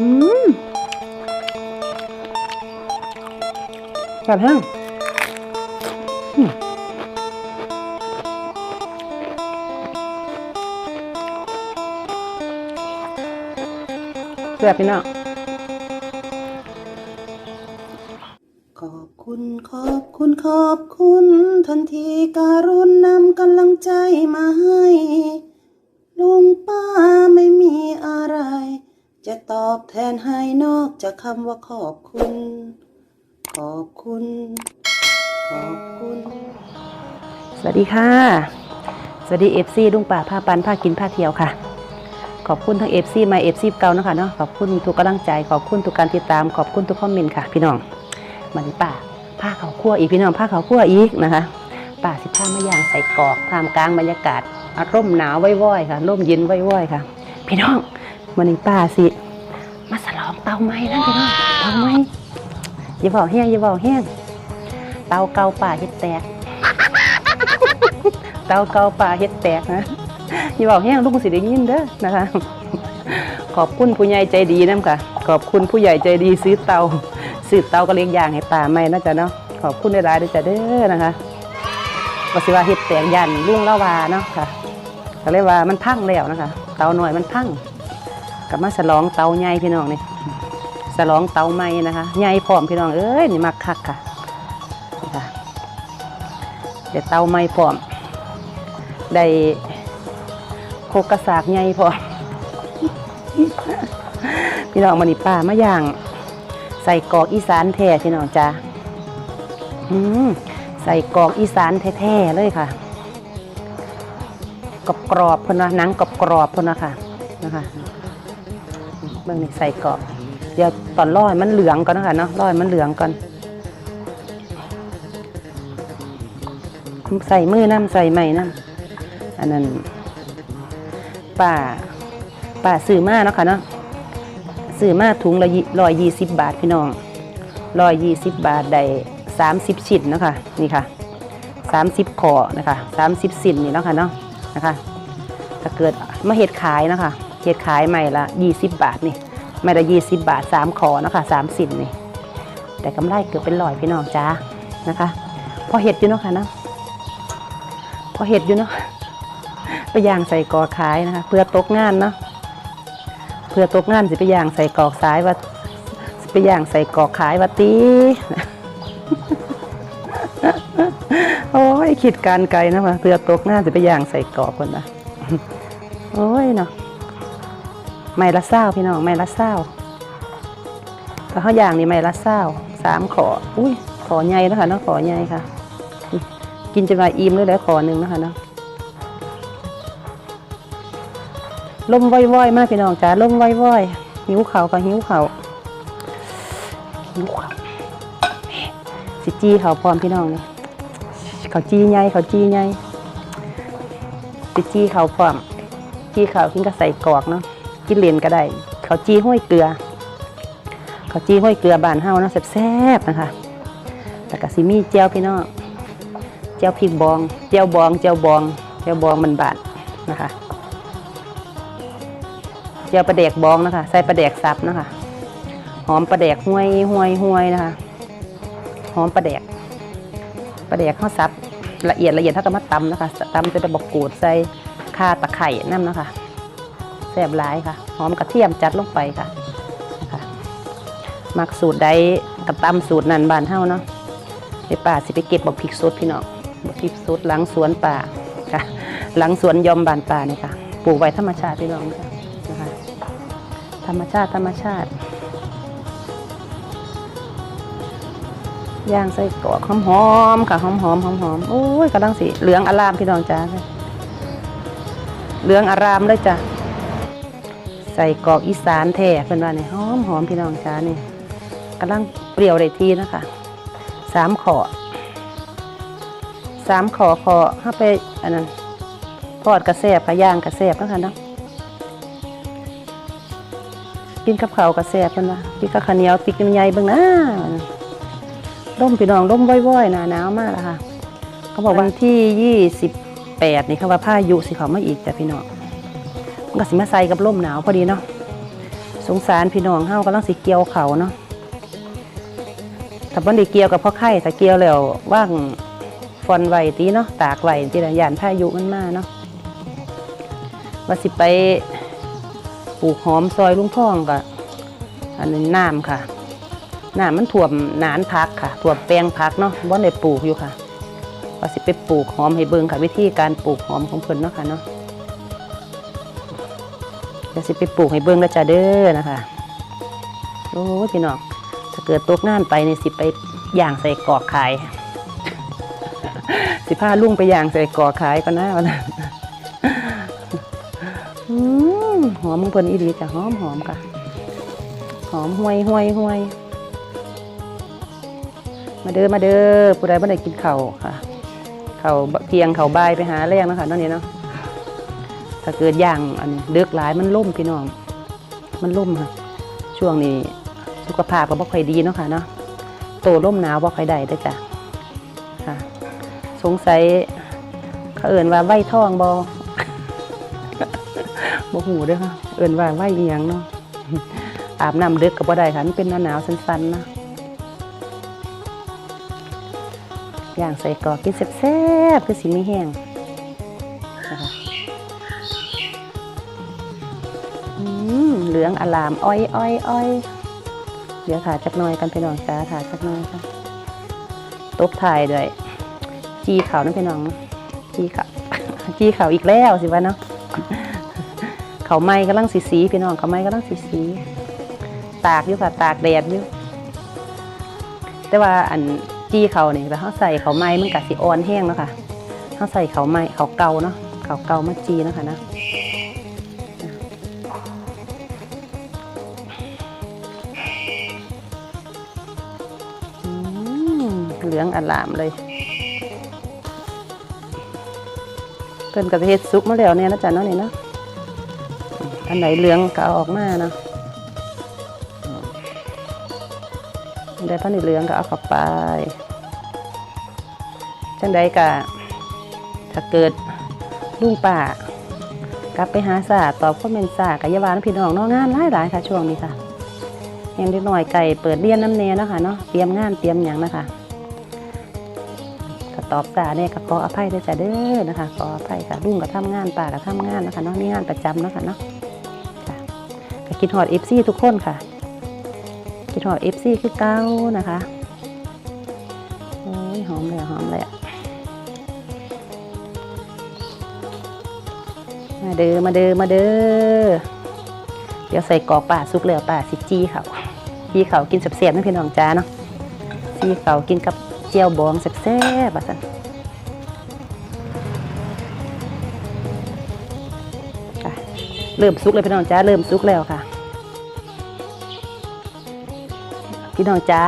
อืมแบบแห้งแซ่บบพี่น้อง อบแทนให้นอกจากคำว่าขอบคุณ ขอบคุณ ขอบคุณ สวัสดีค่ะ สวัสดีเอฟซีลุงป่าผ้าปันผ้ากินผ้าเที่ยวค่ะ ขอบคุณทั้งเอฟซีมาเอฟซีเก่านะคะเนาะขอบคุณทุกกำลังใจ ขอบคุณทุกการติดตามขอบคุณทุกคอมเมนต์ค่ะ พี่น้องมันป่าผ้าเขาวคั่วอีกพี่น้องผ้าเขาวคั่วอีกนะคะป่าสิผ้ามาย่างใส่กอกท่ามกลางบรรยากาศอารมณ์หนาวว้อยๆค่ะร่มเย็นว้อยๆค่ะ พี่น้องมันนี้ป่าสิาไม้นะพี่น้องเตาไม้อย่าบอกแห้งอย่าบอกแห้งเตาเกาป่าเฮ็ดแตก เตาเกาป่าเฮ็ดแตกนะอย่าบอกแห้งลูกสิได้ยินเด้อนะคะ ขอบคุณผู้ใหญ่ใจดีนํค่ะ ขอบคุณผู้ใหญ่ใจดีซื้อเตาซื้อเตาก็เลี้ยงอย่างให้ป่าไม่นะจ๊ะเนาะขอบคุณหลายๆด้วยจ้ะเด้อนะคะว่าสิว่าเฮ็ดแตกยันลุงละวาเนาะค่ะก็เลยว่ามันพังแล้วนะคะ เตาหน่อยมันพัง กลับมาฉลองเตาใหญ่พี่น้องนี่ฉลองเตาใหม่นะคะใหญ่พร้อมพี่น้องเอ้ยนี่มักคักค่ะเดี๋ยวเตาไม่พร้อมได้โคกกระสากใหญ่พร้อมพี่น้องมานี่ป้ามาย่าง ใส่กอกอีสานแท้พี่น้องจ้าอืมใส่กอกอีสานแท้ๆเลยค่ะกรอบกรอบๆพนว่าหนังกรอบกรอบๆพนว่าค่ะนะคะ เบื้องนี้ใส่กรอบเดี๋ยวตอนร้อยมันเหลืองก่อนนะคะเนาะร้อยมันเหลืองก่อนใส่มือน้ำใส่ไม้น้ำอันนั้นป้าป้าซื้อมาเนาะค่ะเนาะซื้อมาถุงละร้อยยี่สิบบาทพี่น้องร้อยยี่สิบบาทได้สามสิบชิ้นนะคะนี่ค่ะสามสิบขอนะคะสามสิบสินนี่เนาะค่ะเนาะนะคะถ้าเกิดมาเห็ดขายนะคะ เห็ดขายใหม่ละยี่สิบบาทนี่ไม่ละยี่สิบบาทสามขอนะคะสามสินนี่แต่กำไรเกือบเป็นร้อยพี่น้องจ้านะคะ พอเห็ดอยู่เนาะค่ะนะพอเห็ดอยู่เนาะไปย่างใส่กอกขายนะคะ เพื่อตกงานเนาะเพื่อตกงานสิไปย่างใส่กอกสายว่าสิไปย่างใส่กอกขายว่าตีโอ้ยคิดการไกลนะว่าเพื่อตกงานสิไปย่างใส่กอกคนนะโอ้ยเนาะ ไม่ละเศร้าพี่น้องไม่ละเศร้าถ้าเขาย่างนี่ไม่ละเศร้าสามขออุ้ยขอใหญ่แล้วค่ะเนาะขอใหญ่ค่ะ กินจนว่าอิ่มเลยแล้วขอหนึ่งนะคะเนาะลมว่อยๆมากพี่น้องจ๋าลมว่อยๆหิวเขาวก็หิวเขาวหิวเขาวสิจีเขาวพร้อมพี่น้องนี่เขาจีใหญ่เขาจีใหญ่สิจีเขาวพร้อมจีเขาวกินก็ใส่กรอกเนาะ กินเหรียญก็ได้เขาจี้ห้อยเกลือ เขาจี้ห้อยเกลือบานเฮาเนาะแซ่บๆนะคะแล้วก็สิมี่เจียวพี่น้องเจียวพริกบอง เจียวบองเจียวบองเจียวบองมันบาดนะคะเจียวปลาแดกบองนะคะ ใส่ปลาแดกซับนะคะ หอมปลาแดกห้วยห้วยห้วยนะคะ หอมปลาแดกปลาแดกข้าวซับละเอียดละเอียดเท่ากับมาตำนะคะตำจะไปบอกกูดใส่ข่าตะไคร่น้ำนะคะ แซ่บหลายค่ะ หอมกระเทียมจัดลงไปค่ะนะคะมักสูตรใดกับตำสูตรนั้นบานเท่าเนาะไปป่าสิไปเก็บบักพริกสดพี่น้องบักพริกสดหลังสวนป่าค่ะ หลังสวนยอมบานป่านี่ค่ะปลูกไว้ธรรมชาติพี่น้องค่ะนะคะธรรมชาติธรรมชาติย่างใส่กรอกหอมๆค่ะหอมๆหอมๆโอ้ยกำลังสิเหลืองอารามพี่น้องจ้าเหลืองอารามเลยจ้ะ ใส่กรอกอีสานแท้เพิ่นว่านี่หอมหอมพี่น้องจ้านี่กำลังเปรี้ยวได้ทีนะคะสามขอสามขอขอถ้าไปอันนั้นทอดกระแซบกระย่างกระแซบนะคะเนาะกินกับข้าวกระแซบกันวะกินกับข้าวเหนียวติกใหญ่เบิ่งนะร่มพี่น้องร่มว่อยๆหนาหนาวมากแล้วค่ะ เขาบอกวันที่ยี่สิบแปดนี่เขาว่าพายุสิเขามาอีกจ้ะพี่น้อง ก็สิมาใส่กับร่มหนาวพอดีเนาะสงสารพี่น้องเฮากำลังสิเกี่ยวเขาเนาะถ้าบ่ได้เกี่ยวกับพ่อไข่ถ้าเกี่ยวแล้วว่างฟอนไว้ตีเนาะตากไว้ที่ละยานพายุมันมาเนาะว่าสิไปปลูกหอมซอยลุงพ่องก็อันนี้น้ำค่ะน้ำมันท่วมหนานพักค่ะท่วมแปลงพักเนาะบ่ได้ปลูกอยู่ค่ะว่าสิไปปลูกหอมให้เบิ่งค่ะ วิธีการปลูกหอมของเพิ่นเนาะค่ะเนาะ เดี๋ยวสิไปปลูกให้เบิ่งแล้วจ้าเด้อนะคะโอ้พี่น้องถ้าเกิดตกงานไปนี่สิไปย่างใส่กอกขาย สิพาลุ่งไปย่างใส่กอกขายก็น่าวันนั้นหอมของเพิ่นอีดีจ้ะหอมหอมค่ะ หอมห่วยห่วยห่วยมาเด้อมาเด้อผู้ใดบ่ได้กินเข้าค่ะเข้าเที่ยงเข้าวบ่ายไปหาแรงนะคะนั่นนี่เนาะ ถ้าเกิดอย่างอันเลือกหลายมันล่มพี่น้อง มันล่มค่ะ ช่วงนี้สุขภาพก็บ่ค่อยดีเนาะค่ะเนาะโตล่มหนาวบ่ค่อยได้ด้อจ้ะค่ะ สงสัยเขาเอิ่นว่าไหวท้องบ่บ่หูด้อค่ะ เอิ่นว่าไหวเอียงเนาะอาบน้ำดึกก็บ่ได้ค่ะมันเป็นหน้าหนาวสั้นๆนะอย่างใส่กอกกินแซ่บๆคือสิไมีแห้งนะคะ เหลืองอลามอ้อยอ้อยอ้อยเดี๋ยวถ่ายจักหน่อยกันพี่น้องจ้าถ่ายจักหน่อยค่ะตบถ่ายด้วยจีเขานะพี่น้องจีเขาจีเขาอีกแล้วสิวะเนาะเขาไม้กำลังสีสีพี่น้องเขาไม้กำลังสีสีตากอยู่ค่ะตากแดดอยู่แต่ว่าอันจีเขาเนี่ยแต่เขาใส่เขาไม้มันกะสีอ่อนแห้งแล้วค่ะเขาใส่เขาไม้เขาเกาเนาะเขาเกามาจีเนาะคะนะ เหลืองอลามเลย เพิ่นกับเฮ็ดซุปมาแล้วเนี่ยนะจ๊ะเนาะนี่เนาะอันไหนเหลืองก็ออกมาเนาะอันใดพันธุ์เหลืองก็เอาเข้าไปจังใดก็ถ้าเกิดลุงป่ากลับไปหาสาตอบคอมเมนต์สากับยาวานพี่น้องนาะงงานหลายหลายค่ะช่วงนี้ค่ะยังเล็กน้อยไก่เปิดเรียนน้ำเนเนะคะเนาะเตรียมงานเตรียมอย่างนะคะ ก็ตอบจ่าเนี่ยก็ขออภัยด้วยจ้ะเด้อนะคะ ขออภัยค่ะลุงก็ทำงานป่าก็ทำงานนะคะเนาะนี่งานประจำนะคะเนาะค่ะก็คิดฮอดเอฟซีทุกคนค่ะคิดฮอดเอฟซีคือเก้านะคะโอ้ยหอมเลยหอมเลยอะมาเด้อมาเด้อมาเด้อเดี๋ยวใส่กอกป่าซุกแล้วป่าสิจี้เขาจีเขากินแซ่บๆนะพี่น้องจ้าเนาะจีเขากินกับ เจียวบองแซ่บๆว่าซั่นค่ะเริ่มซุกเลยพี่น้องจ้าเริ่มซุกแล้วค่ะ พี่น้องจ้า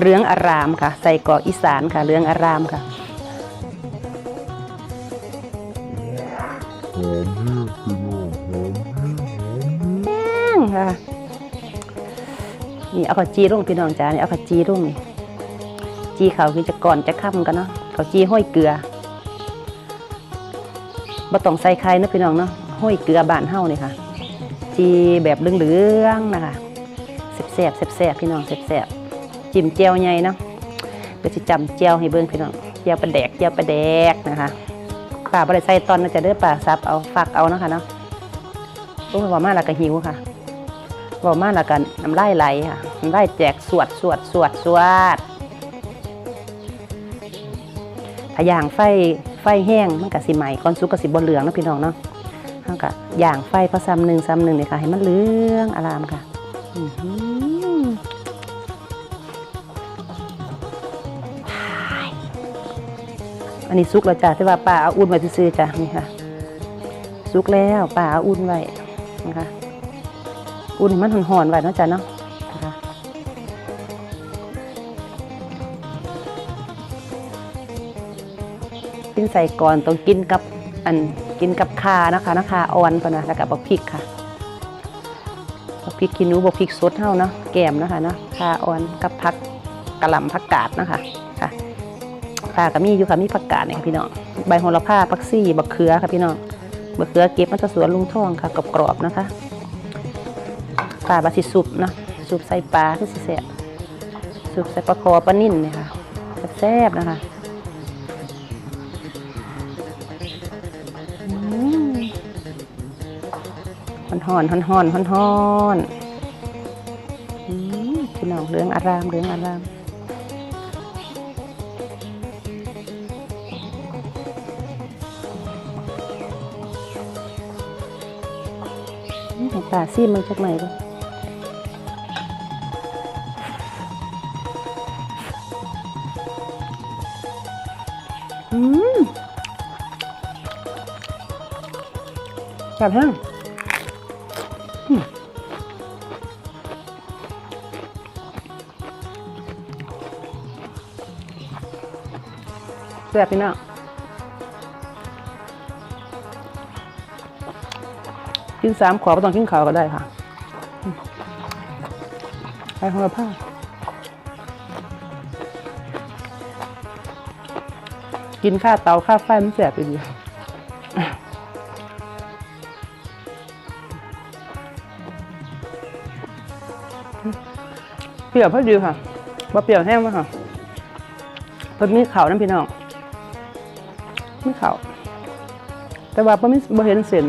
เรืองอารามค่ะ ใส่กอกอีสานค่ะเรืองอารามค่ะหอมแห้งพี่น้องหอมแห้งหอมแห้งแป้งค่ะนี่เอาข้าจีรุ่งพี่น้องจ้านี่เอาข้าจีรุ่งนี่ จีเขาคือจะก่อนจะค่ำกันเนาะข้าจีห้อยเกลือบ่ต้องใส่ไข่นะพี่น้องเนาะห้อยเกลือบานเฮานี่ค่ะ จีแบบเหลืองๆนะคะแซ่บๆแซ่บๆพี่น้องแซ่บๆจิ้มเจียวใหญ่เนาะเดี๋ยวจะจำเจียวให้เบิ่งพี่น้องเจียวปลาแดกเจียวปลาแดกนะคะป่าบ่ได้ใส่ตอนนะจะเด้อป่าซับเอาฝักเอานะคะเนาะโอ้ยว่ามาล้วก็หิวค่ะบอกมาล้วกันน้ำไลายไหลค่ะน้ำไลายแจกสวดสวดสวดสวด ถ้าย่างไฟไฟแห้งมันก็สิใหม่ก้อนสุกก็สิบนเหลืองเนาะพี่น้องเนาะเฮาก็ย่างไฟพอซ้ำหนึ่งซ้ำหนึ่งเนี่ยค่ะให้มันเหลืองอารามค่ะอันนี้สุกแล้วจ้ะแต่ว่าป้าเอาอุ่นไว้ซื่อจ้ะนี่ค่ะสุกแล้วป้าเอาอุ่นไว้นะคะอุ่นมันหอนๆไว้เนาะจ๊ะเนาะ ใส่ก่อนต้องกินกับอันกินกับคานะคะนะคาอ่อนก่อนนะแล้วก็บักพริกค่ะบักพริกขี้หนูบักพริกสดเท่าเนาะแกมนะคะเนาะคาอ่อนกับผักกะหล่ำผักกาดนะคะค่ะผักก็มีอยู่ค่ะมีผักกาดเนี่ยค่ะพี่น้องใบโหระพาผักซี่บักเขือค่ะพี่น้องบักเขือเก็บมาจากสวนลุงท่องค่ะกรอบๆนะคะปลาบาสิซุปเนาะซุปใส่ปลาคือสิแซ่บซุปใส่ปลาคอปลานิ่นเนี่ยค่ะแซ่บๆนะคะ ฮ้อนๆฮ้อนๆฮ้อนๆอืมพี่น้องเหลืองอารามเหลืองอารามอืมให้ปลาซีมันจักไหน่อยเลยอืมจับแห้ง ซ่บพี่น้องกินสามขอไม่ต้องกินขาวก็ได้ค่ะไปของเราผ้ากินข้าวเตาข้าวไฟมันแสบไปดีเปรี้ยวพอดีค่ะว่าเปรี้ยวแห้งมากค่ะเพิ่นมีเขาวน้ำพี่น้อง ไมีเขาแต่ว่าเพิ่นมีบ่เห็นเส้น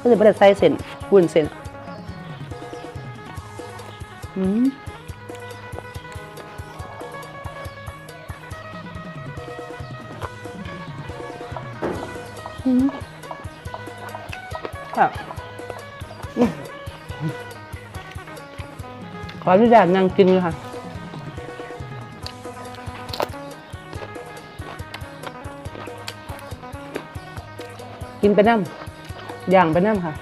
ก็จะบ่ได้ใส่เส้นวุ้นเส้นอืมอืมค่ะอืมขออนุญาตนั่งกินเลยค่ะ กินไปน้ำย่างไปน้ำค่ะ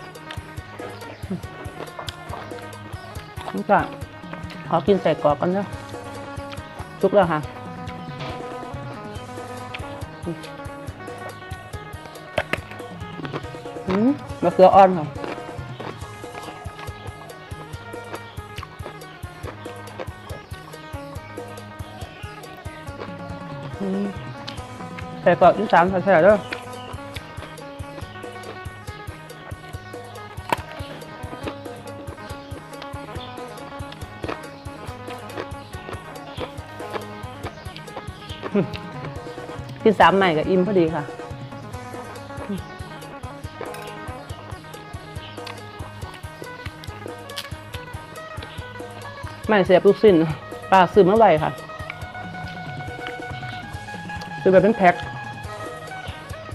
นี่ก็ขอกินใส่กรอกกันเนาะทุกแล้วค่ะอืมมะเขืออ่อนค่ะอืมใส่กรอกที่สามใส่ใส่ด้วย ที่สามใหม่กับอิ่มพอดีค่ะ ไม่เสียบลูกสิ้นปลาซื้อเมื่อไหร่ค่ะ ซื้อแบบเป็นแพ็ค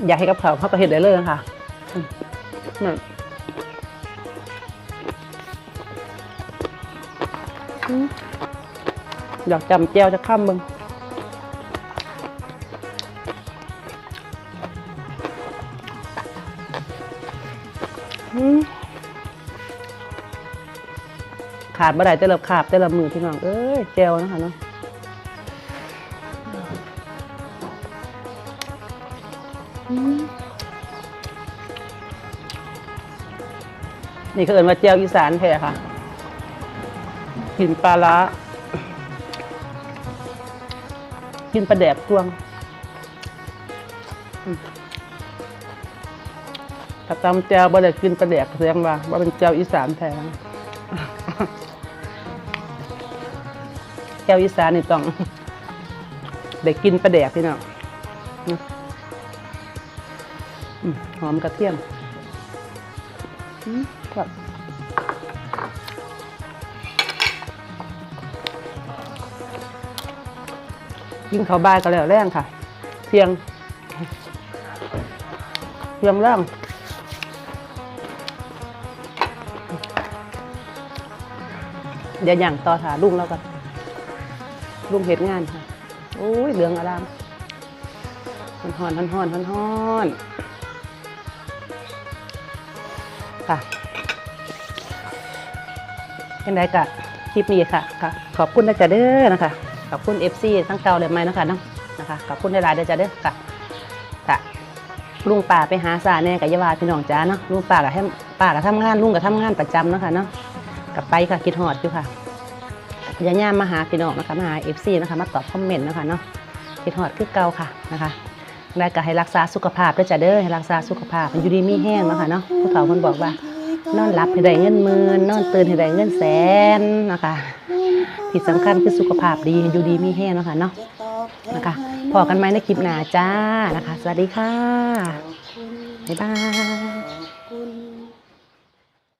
อยากให้กับเขาเขาก็เห็นได้เลยนะคะอืมนั่นอืมอยากจำแจวจะข้ามมึง ขาดบ่ได้แต่ละขาบแต่ละมือพี่น้องเอ้ยแจวนะคะเนาะนี่เขาเอินว่าเจียวอีสานแท้ค่ะกินปลาล้ากินปลาแดกตวงถ้าตำเจียวบ่ได้กินปลาแดกแสดงว่าว่าเป็นเจียวอีสานแท้ เจียวอีสานนี่ต้องได้กินปลาแดกพี่น้องหอมกระเทียมอืมแบกินข้าวบายก็แล้วแรงค่ะเทียงเทียงแรงเดี๋ยวอย่างต่อถาลุงแล้วกัน ลุงเหตุงานค่ะโอ้ยเหลืองอารามฮ้อนฮ้อนฮ้อนฮ้อนฮ้อนฮ้อนค่ะยังไงกะคลิปนี้ค่ะค่ะ ขอบคุณนะจ๊ะเด้อนะคะ ขอบคุณ FC ทั้งเก่าและใหม่เนาะคะเนาะนะคะ ขอบคุณหลายๆเด้อจ้ะเด้อค่ะค่ะลุงป่าไปหาสาแน่กับยาวาพี่น้องจ้าเนาะลุงป่ากับให้ป่ากับทำงานลุงกับทำงานประจำเนาะค่ะเนาะกลับไปค่ะคิดฮอดอยู่ค่ะ อย่ายามมาหาพี่น้องนะคะมาหาเอฟซีนะคะมาตอบคอมเมนต์นะคะเนาะคิดฮอดคือเก่าค่ะนะคะแล้วก็ให้รักษาสุขภาพด้วยจ้ะเด้อให้รักษาสุขภาพมันอยู่ดีมีแห้งนะคะเนาะผู้เฒ่าคนบอกว่านอนหลับให้ได้เงินหมื่นนอนตื่นให้ได้เงินแสนนะคะที่สำคัญคือสุขภาพดีอยู่ดีมีแห้งนะคะเนาะนะคะพอกันไหมในคลิปหน้าจ้านะคะ สวัสดีค่ะบ๊ายบาย